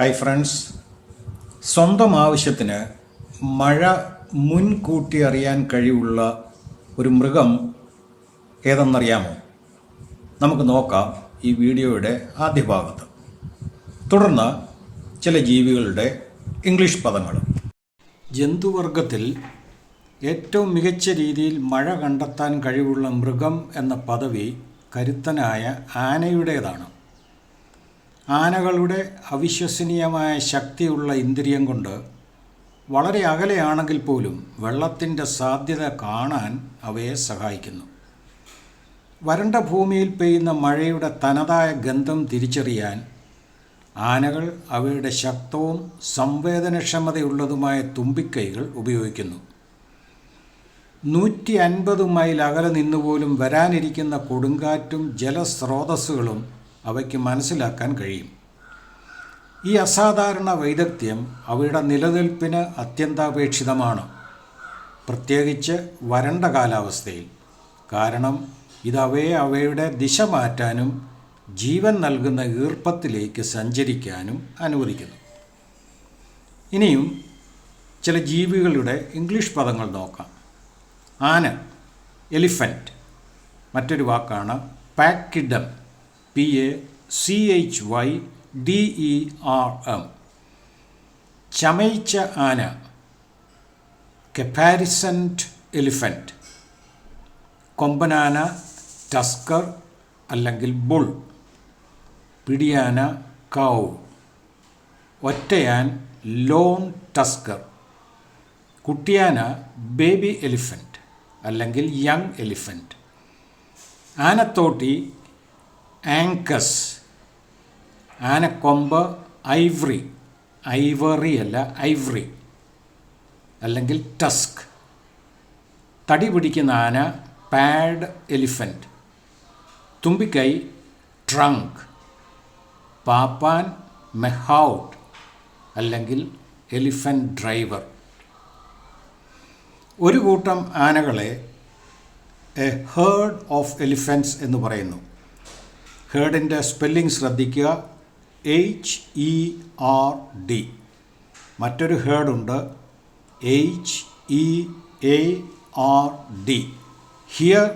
Hi friends സ്വന്തം ആവശ്യത്തിന് മഴ മുൻകൂട്ടി അറിയാൻ കഴിവുള്ള ഒരു മൃഗം ഏതെന്നറിയാമോ? നമുക്ക് നോക്കാം ഈ വീഡിയോയുടെ ആദ്യ ഭാഗത്ത്. തുടർന്ന് ചില ജീവികളുടെ ഇംഗ്ലീഷ് പദങ്ങൾ. ജന്തുവർഗത്തിൽ ഏറ്റവും മികച്ച രീതിയിൽ മഴ കണ്ടെത്താൻ കഴിവുള്ള മൃഗം എന്ന പദവി കരുത്തനായ ആനയുടേതാണ്. ആനകളുടെ അവിശ്വസനീയമായ ശക്തിയുള്ള ഇന്ദ്രിയം കൊണ്ട് വളരെ അകലെയാണെങ്കിൽ പോലും വെള്ളത്തിന്റെ സാധ്യത കാണാൻ അവയെ സഹായിക്കുന്നു. വരണ്ട ഭൂമിയിൽ പെയ്യുന്ന മഴയുടെ തനതായ ഗന്ധം തിരിച്ചറിയാൻ ആനകൾ അവയുടെ ശക്തവും സംവേദനക്ഷമതയുള്ളതുമായ തുമ്പിക്കൈകൾ ഉപയോഗിക്കുന്നു. നൂറ്റി അൻപത് മൈൽ അകലെ നിന്നുപോലും വരാനിരിക്കുന്ന കൊടുങ്കാറ്റും ജലസ്രോതസ്സുകളും അവയ്ക്ക് മനസ്സിലാക്കാൻ കഴിയും. ഈ അസാധാരണ വൈദഗ്ധ്യം അവയുടെ നിലനിൽപ്പിന് അത്യന്താപേക്ഷിതമാണ്. പ്രത്യേകിച്ച് വരണ്ട കാലാവസ്ഥയിൽ. കാരണം ഇത് അവയെ അവയുടെ ദിശ മാറ്റാനും ജീവൻ നൽകുന്ന ഈർപ്പത്തിലേക്ക് സഞ്ചരിക്കാനും അനുവദിക്കുന്നു. ഇനിയും ചില ജീവികളുടെ ഇംഗ്ലീഷ് പദങ്ങൾ നോക്കാം. ആന എലിഫന്റ് മറ്റൊരു വാക്കാണ് pachyderm. P A C H Y D E R M ചമയിച്ച ആന. Caparisoned elephant. കൊമ്പനാന ടസ്കർ അല്ലെങ്കിൽ ബുൾ. പിടിയാന കൗ ഒറ്റയാൻ ലോൺ ടസ്കർ. കുട്ടിയാന ബേബി എലിഫന്റ് അല്ലെങ്കിൽ യങ് എലിഫന്റ്. ആനത്തോട്ടി ആങ്കസ് ആനക്കൊമ്പ് ഐവറി. ഐവറി അല്ല ഐവറി. അല്ലെങ്കിൽ ടസ്ക്. തടി പിടിക്കുന്ന ആന പാഡ് എലിഫന്റ് തുമ്പിക്കൈ ട്രങ്ക്. പാപ്പാൻ മെഹൗട്ട്. അല്ലെങ്കിൽ എലിഫന്റ് ഡ്രൈവർ. ഒരു കൂട്ടം ആനകളെ എ ഹേർഡ് ഓഫ് എലിഫൻസ് എന്ന് പറയുന്നു. ഹേർഡിന്റെ സ്പെല്ലിംഗ് ശ്രദ്ധിക്കുക. എച്ച് ഇ ആർ ഡി മറ്റൊരു ഹേർഡുണ്ട് H E A R D hear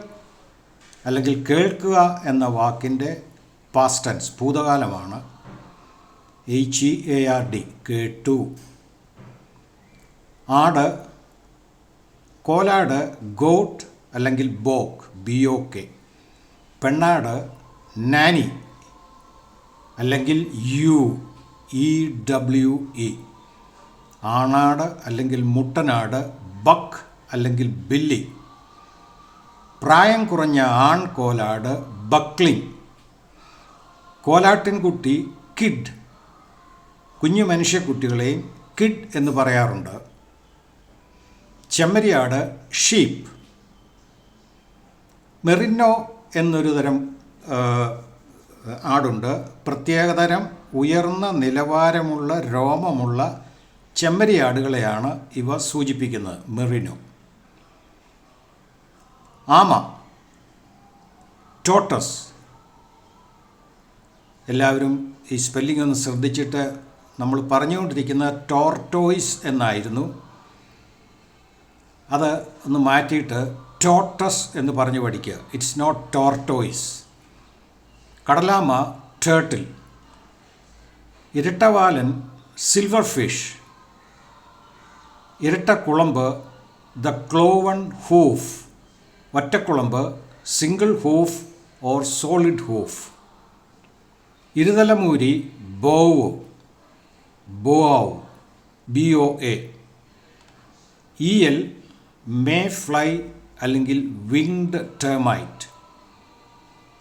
അല്ലെങ്കിൽ കേൾക്കുക എന്ന വാക്കിന്റെ past tense ഭൂതകാലമാണ്. H E A R D കേട്ടു. ആട് കോലാട് ഗോട്ട് അല്ലെങ്കിൽ ബോക്ക് ബി ഒ കെ പെണ്ണാട് നാനി അല്ലെങ്കിൽ യു ഇ ഡബ്ല്യു ഇ ആണാട് അല്ലെങ്കിൽ മുട്ടനാട് ബക്ക് അല്ലെങ്കിൽ ബില്ലി. പ്രായം കുറഞ്ഞ ആൺ കോലാട് ബക്ലിംഗ് കോലാട്ടിൻകുട്ടി കിഡ്. കുഞ്ഞു മനുഷ്യക്കുട്ടികളെയും കിഡ് എന്ന് പറയാറുണ്ട്. ചെമ്മരിയാട് ഷീപ്പ്. മെറിനോ എന്നൊരു തരം ആടുണ്ട്. പ്രത്യേകതരം ഉയർന്ന നിലവാരമുള്ള രോമമുള്ള ചെമ്മരിയാടുകളെയാണ് ഇവ സൂചിപ്പിക്കുന്നത്. മെറിനോ. ആമ. ടോട്ടസ്. എല്ലാവരും ഈ സ്പെല്ലിംഗ് ഒന്ന് ശ്രദ്ധിച്ചിട്ട് നമ്മൾ പറഞ്ഞുകൊണ്ടിരിക്കുന്ന ടോർട്ടോയ്സ് എന്നായിരുന്നു. അത് ഒന്ന് മാറ്റിയിട്ട് ടോട്ടസ് എന്ന് പറഞ്ഞു പഠിക്കുക. ഇറ്റ്സ് നോട്ട് ടോർട്ടോയ്സ് കടലാമ ടേർട്ടിൽ ഇരട്ടവാലൻ സിൽവർ ഫിഷ് ഇരട്ടക്കുളമ്പ് the cloven hoof ഒറ്റക്കുളമ്പ് single hoof or solid hoof ഇരുതലമൂരി boa boa B O A E L mayfly അല്ലെങ്കിൽ വിങ്ഡ് ടേമൈറ്റ്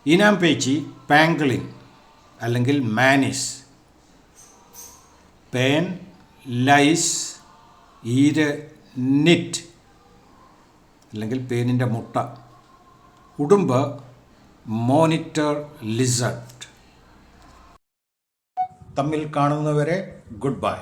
ഇനാംപേച്ചി പാങ്കളിൻ അല്ലെങ്കിൽ മാനിസ്. പേൻ ലൈസ് ഈര് നിറ്റ് അല്ലെങ്കിൽ പേനിന്റെ മുട്ട. ഉടുമ്പ് മോണിറ്റർ ലിസർട്ട്. തമ്മിൽ കാണുന്നവരെ ഗുഡ് ബൈ.